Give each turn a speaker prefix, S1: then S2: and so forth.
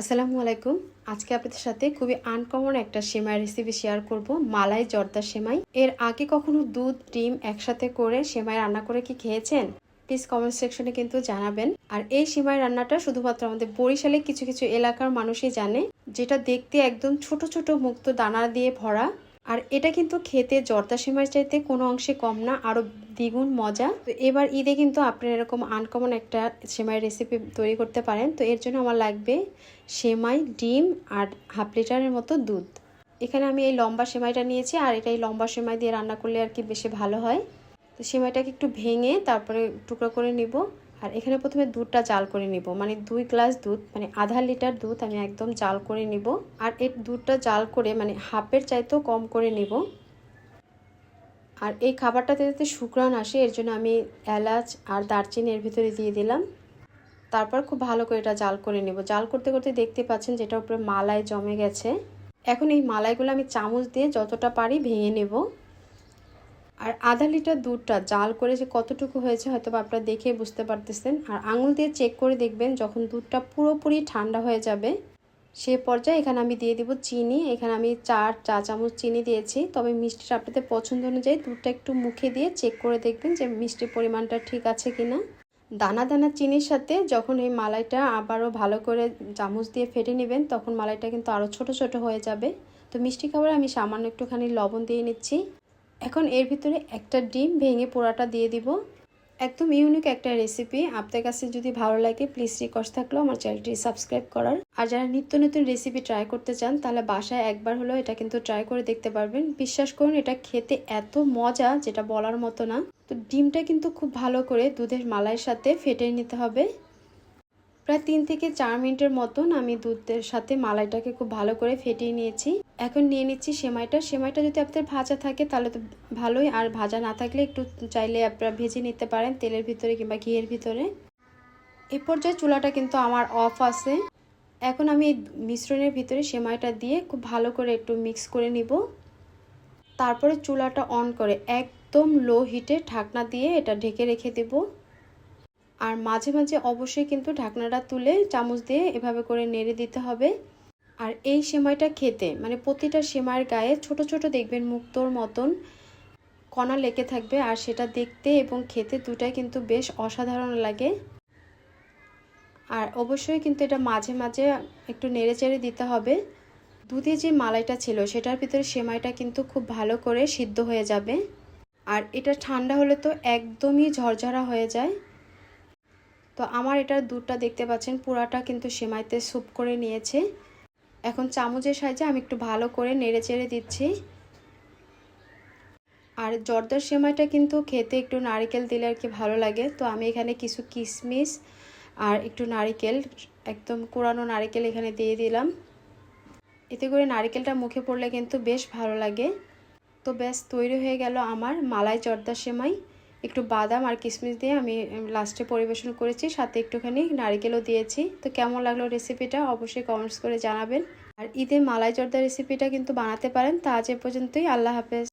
S1: আসসালামু আলাইকুম। আজকে আপনাদের সাথে খুবই আনকমন একটা সেমাই রেসিপি শেয়ার করব, মালাই জর্দা সেমাই। এর আগে কখনো দুধ, ডিম একসাথে করে সেমাই রান্না করে কি খেয়েছেন? প্লিজ কমেন্ট সেকশনে কিন্তু জানাবেন। আর এই সেমাই রান্নাটা শুধুমাত্র আমাদের বরিশালে কিছু কিছু এলাকার মানুষই জানে, যেটা দেখতে একদম ছোট ছোট মুক্ত দানা দিয়ে ভরা। আর এটা কিন্তু খেতে জর্দা সেমাই চাইতে কোনো অংশে কম না আরও দ্বিগুণ মজা। তো এবার ঈদে কিন্তু আপনারা এরকম আনকমন একটা সেমাই রেসিপি তৈরি করতে পারেন। তো এর জন্য আমার লাগবে সেমাই, ডিম আর হাফ লিটারের মতো দুধ। এখানে আমি এই লম্বা সেমাইটা নিয়েছি আর এটা এই লম্বা সেমাই দিয়ে রান্না করলে আর কি বেশি ভালো হয়। তো সেমাইটাকে একটু ভেঙে তারপরে টুকরো করে নিব। আর এখানে প্রথমে দুধটা জাল করে নিব। মানে দুই গ্লাস দুধ মানে আধা লিটার দুধ আমি একদম জাল করে নিব। আর এই দুধটা জাল করে মানে হাফের চাইতেও কম করে নিব। আর এই খাবারটাতে যাতে শুক্রান আসে, এর জন্য আমি এলাচ আর দারচিনি এর ভিতরে দিয়ে দিলাম। তারপর খুব ভালো করে এটা জাল করে নেব। জাল করতে করতে দেখতে পাচ্ছেন যেটা উপরে মালাই জমে গেছে। এখন এই মালাইগুলো আমি চামচ দিয়ে যতটা পারি ভেঙে নেব। আর আধা লিটার দুধটা জাল করে যে কতটুকু হয়েছে হয়তো আপনারা দেখে বুঝতে পারতেছেন। আর আঙুল দিয়ে চেক করে দেখবেন যখন দুধটা পুরোপুরি ঠান্ডা হয়ে যাবে, সে পর্যায়ে এখানে আমি দিয়ে দিব চিনি। এখানে আমি চার চা চামচ চিনি দিয়েছি। তবে মিষ্টিটা আপনাদের পছন্দ অনুযায়ী দুধটা একটু মুখে দিয়ে চেক করে দেখবেন যে মিষ্টির পরিমাণটা ঠিক আছে কিনা। দানা দানা চিনির সাথে যখন এই মালাইটা আবারও ভালো করে চামচ দিয়ে ফেটে নেবেন, তখন মালাইটা কিন্তু আরও ছোট ছোট হয়ে যাবে। তো মিষ্টি খাবারে আমি সামান্য একটুখানি লবণ দিয়ে নিচ্ছি। এখন এর ভিতরে একটা ডিম ভেঙে পোড়াটা দিয়ে দিব। একদম ইউনিক একটা রেসিপি আপনার কাছে যদি ভালো লাগে প্লিজ রিকোয়েস্ট থাকলেও আমার চ্যানেলটি সাবস্ক্রাইব করার। আর যারা নিত্য নতুন রেসিপি ট্রাই করতে চান, তাহলে বাসায় একবার হলেও এটা কিন্তু ট্রাই করে দেখতে পারবেন। বিশ্বাস করুন, এটা খেতে এত মজা যেটা বলার মতো না। তো ডিমটা কিন্তু খুব ভালো করে দুধের মালাইয়ের সাথে ফেটে নিতে হবে। প্রায় তিন থেকে চার মিনিটের মতন আমি দুধের সাথে মালাইটাকে খুব ভালো করে ফেটিয়ে নিয়েছি। এখন নিয়ে নিচ্ছি সেমাইটা। সেমাইটা যদি আপনাদের ভাজা থাকে তাহলে তো ভালোই। আর ভাজা না থাকলে একটু চাইলে আপনারা ভেজে নিতে পারেন তেলের ভিতরে কিংবা ঘিয়ের ভিতরে। এ পর্যায়ে চুলাটা কিন্তু আমার অফ আছে। এখন আমি মিশ্রণের ভিতরে সেমাইটা দিয়ে খুব ভালো করে একটু মিক্স করে নিব। তারপরে চুলাটা অন করে একদম লো হিটে ঢাকনা দিয়ে এটা ঢেকে রেখে দেবো। আর মাঝে মাঝে অবশ্যই কিন্তু ঢাকনাটা তুলে চামচ দিয়ে এভাবে করে নেড়ে দিতে হবে। আর এই সেমাইটা খেতে মানে প্রতিটা সেমাইয়ের গায়ে ছোট ছোট দেখবেন মুক্তোর মতন কণা লেগে থাকবে আর সেটা দেখতে এবং খেতে দুটাই কিন্তু বেশ অসাধারণ লাগে। আর অবশ্যই কিন্তু এটা মাঝে মাঝে একটু নেড়ে চেড়ে দিতে হবে। দুধে যে মালাইটা ছিল, সেটার ভিতরে সেমাইটা কিন্তু খুব ভালো করে সিদ্ধ হয়ে যাবে। আর এটা ঠান্ডা হলে তো একদমই ঝরঝরা হয়ে যায়। তো আমার এটার দুধটা দেখতে পাচ্ছেন, পুরাটা কিন্তু সেমাইতে স্যুপ করে নিয়েছে। এখন চামচের সাহায্যে আমি একটু ভালো করে নেড়ে চেড়ে দিচ্ছি। আর জর্দার সেমাইটা কিন্তু খেতে একটু নারিকেল দিলে আর কি ভালো লাগে। তো আমি এখানে কিছু কিশমিশ আর একটু নারিকেল, একদম কোরানো নারিকেল এখানে দিয়ে দিলাম। এতে করে নারিকেলটা মুখে পড়লে কিন্তু বেশ ভালো লাগে। তো ব্যাস, তৈরি হয়ে গেল আমার মালাই জর্দার সেমাই। একটু বাদাম আর কিশমিশ দিয়ে আমি লাস্টে পরিবেশন করেছি, সাথে একটুখানি নারিকেলও দিয়েছি। তো কেমন লাগল রেসিপিটা অবশ্যই কমেন্টস করে জানাবেন। আর ঈদে মালাই জর্দা রেসিপিটা কিন্তু বানাতে পারেন। তা আজ এ পর্যন্তই। আল্লাহ হাফেজ।